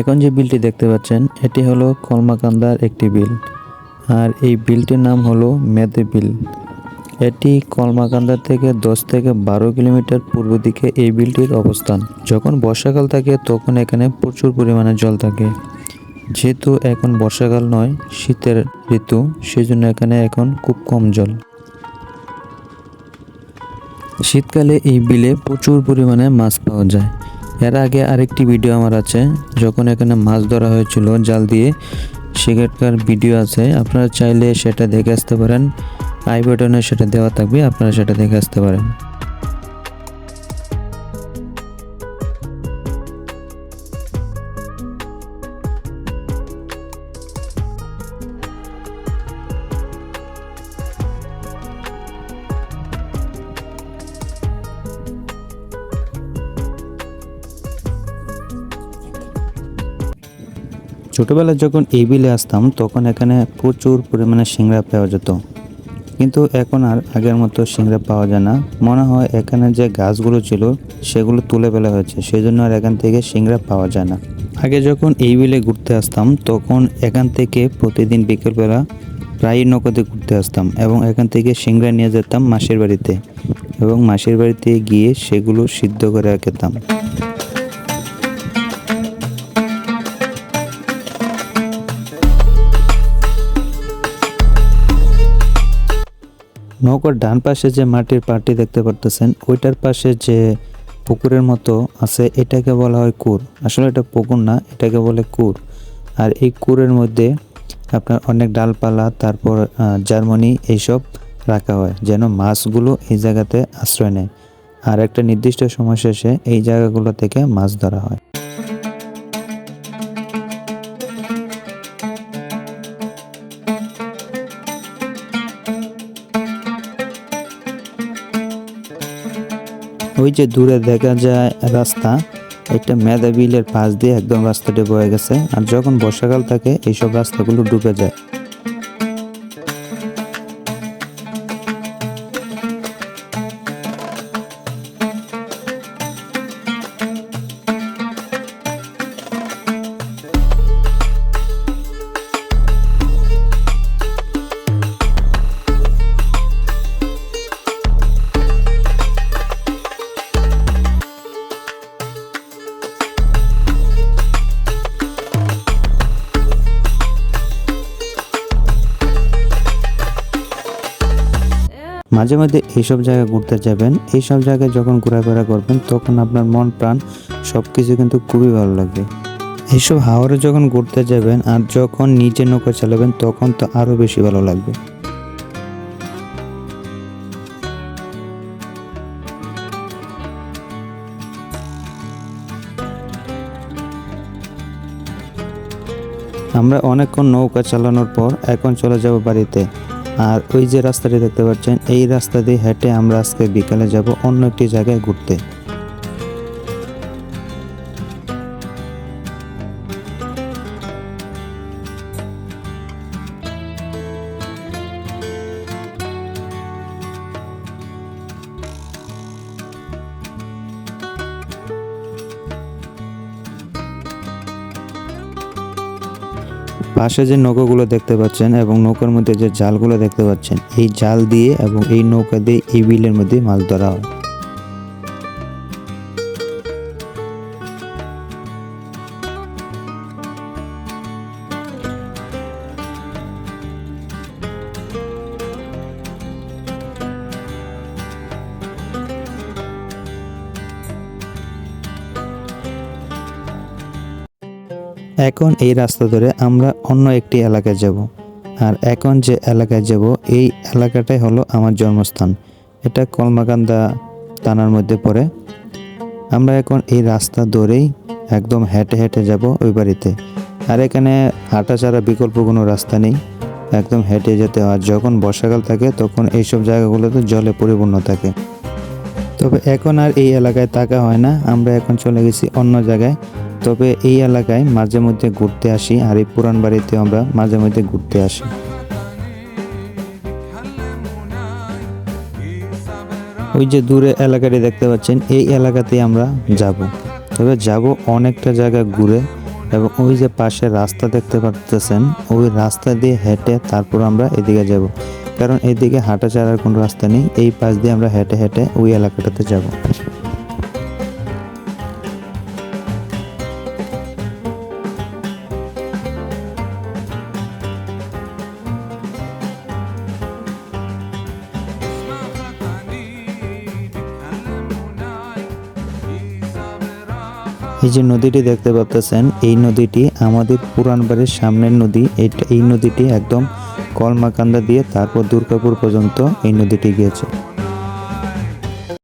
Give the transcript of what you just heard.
এখন যে বিলটি দেখতে পাচ্ছেন, এটি হলো কলমাকান্দার একটি বিল। আর এই বিলটির নাম হলো মেদে বিল। এটি কলমাকান্দার থেকে দশ থেকে বারো কিলোমিটার পূর্ব দিকে এই বিলটির অবস্থান। যখন বর্ষাকাল থাকে, তখন এখানে প্রচুর পরিমাণে জল থাকে। যেহেতু এখন বর্ষাকাল নয়, শীতের ঋতু, সেজন্য এখানে এখন খুব কম জল। শীতকালে এই বিলে প্রচুর পরিমাণে মাছ পাওয়া যায়। এর আগে আরেকটি ভিডিও আমার আছে, যখন এখানে মাছ ধরা হয়েছিল জাল দিয়ে, সেখানকার ভিডিও আছে। আপনারা চাইলে সেটা দেখে আসতে পারেন, আই বাটনে সেটা দেওয়া থাকবে, আপনারা সেটা দেখে আসতে পারেন। ছোটোবেলায় যখন এই বিলে আসতাম, তখন এখানে প্রচুর পরিমাণে সিংড়া পাওয়া যেত। কিন্তু এখন আর আগের মতো সিংড়া পাওয়া যায় না। মনে হয় এখানে যে গাছগুলো ছিল, সেগুলো তুলে ফেলা হয়েছে। সেই জন্য আর এখান থেকে সিংড়া পাওয়া যায় না। আগে যখন এই বিলে ঘুরতে আসতাম, তখন এখান থেকে প্রতিদিন বিকেলবেলা প্রায় নৌকাতে ঘুরতে আসতাম এবং এখান থেকে সিংড়া নিয়ে যেতাম মাসির বাড়িতে এবং মাসির বাড়িতে গিয়ে সেগুলো সিদ্ধ করে খেতাম। নৌকার ডান পাশে যে মাটির পাটি দেখতে পারতেছেন, ওইটার পাশে যে পুকুরের মতো আছে, এটাকে বলা হয় কুর। আসলে এটা পুকুর না, এটাকে বলে কুর। আর এই কুরের মধ্যে আপনার অনেক ডালপালা, তারপর জার্মানি এইসব রাখা হয়, যেন মাছগুলো এই জায়গাতে আশ্রয় নেয়। আর একটা নির্দিষ্ট সময় শেষে এই জায়গাগুলো থেকে মাছ ধরা হয়। ওই যে দূরে দেখা যায় রাস্তা, একটা মেদা বিলের পাশ দিয়ে একদম রাস্তাটি বয়ে গেছে। আর যখন বর্ষাকাল থাকে, এইসব রাস্তাগুলো ডুবে যায়। মাঝে মাঝে এইসব জায়গায় ঘুরতে যাবেন। এইসব জায়গায় যখন ঘোরাফেরা করবেন, তখন আপনার মন, প্রাণ সব কিছু কিন্তু খুবই ভালো লাগবে। এইসব হাওড়ে যখন ঘুরতে যাবেন আর যখন নিচে নৌকা চালাবেন, তখন তো আরও বেশি ভালো লাগবে। আমরা অনেকক্ষণ নৌকা চালানোর পর এখন চলে যাব বাড়িতে। আর ওই যে রাস্তাটি দেখতে পাচ্ছেন, এই রাস্তা দিয়ে হেঁটে আমরা আজকে বিকালে যাব অন্য একটি জায়গায় ঘুরতে। পাশে যে নৌকাগুলো দেখতে পাচ্ছেন এবং নৌকার মধ্যে যে জালগুলো দেখতে পাচ্ছেন, এই জাল দিয়ে এবং এই নৌকা দিয়ে এই বিলের মধ্যে মাছ ধরা হয়। এখন এই রাস্তা ধরে আমরা অন্য একটি এলাকায় যাব। আর এখন যে এলাকায় যাব, এই এলাকাটাই হলো আমার জন্মস্থান। এটা কলমাকান্দা থানার মধ্যে পড়ে। আমরা এখন এই রাস্তা ধরেই একদম হেঁটে হেঁটে যাব ওই বাড়িতে। আর এখানে হাঁটা ছাড়া বিকল্প কোনো রাস্তা নেই। একদম হেঁটে যেতে হয়। যখন বর্ষাকাল থাকে, তখন এইসব জায়গাগুলোতে জলে পরিপূর্ণ থাকে। তবে এখন আর এই এলাকায় থাকা হয় না। আমরা এখন চলে গেছি অন্য জায়গায়। তবে এই এলাকায় মাঝে মধ্যে ঘুরতে আসি আর এই পুরান বাড়িতে আমরা মাঝে মধ্যে ঘুরতে আসি। ওই যে দূরে এলাকাটি দেখতে পাচ্ছেন, এই এলাকাতেই আমরা যাব। তবে যাব অনেকটা জায়গা ঘুরে এবং ওই যে পাশে রাস্তা দেখতে পাচ্তেছেন ওই রাস্তা দিয়ে হেঁটে তারপর আমরা এদিকে যাব। কারণ এদিকে হাঁটা ছাড়ার কোনো রাস্তা নেই, এই পাশ দিয়ে আমরা হেঁটে হেঁটে ওই এলাকাটাতে যাব। এই যে নদীটি দেখতে পাচ্ছেন এই নদীটি আমাদের পুরান বাড়ির সামনের নদী। এই নদীটি একদম কলমাকান্দা দিয়ে তারপর দুর্গাপুর পর্যন্ত এই নদীটি গিয়েছে।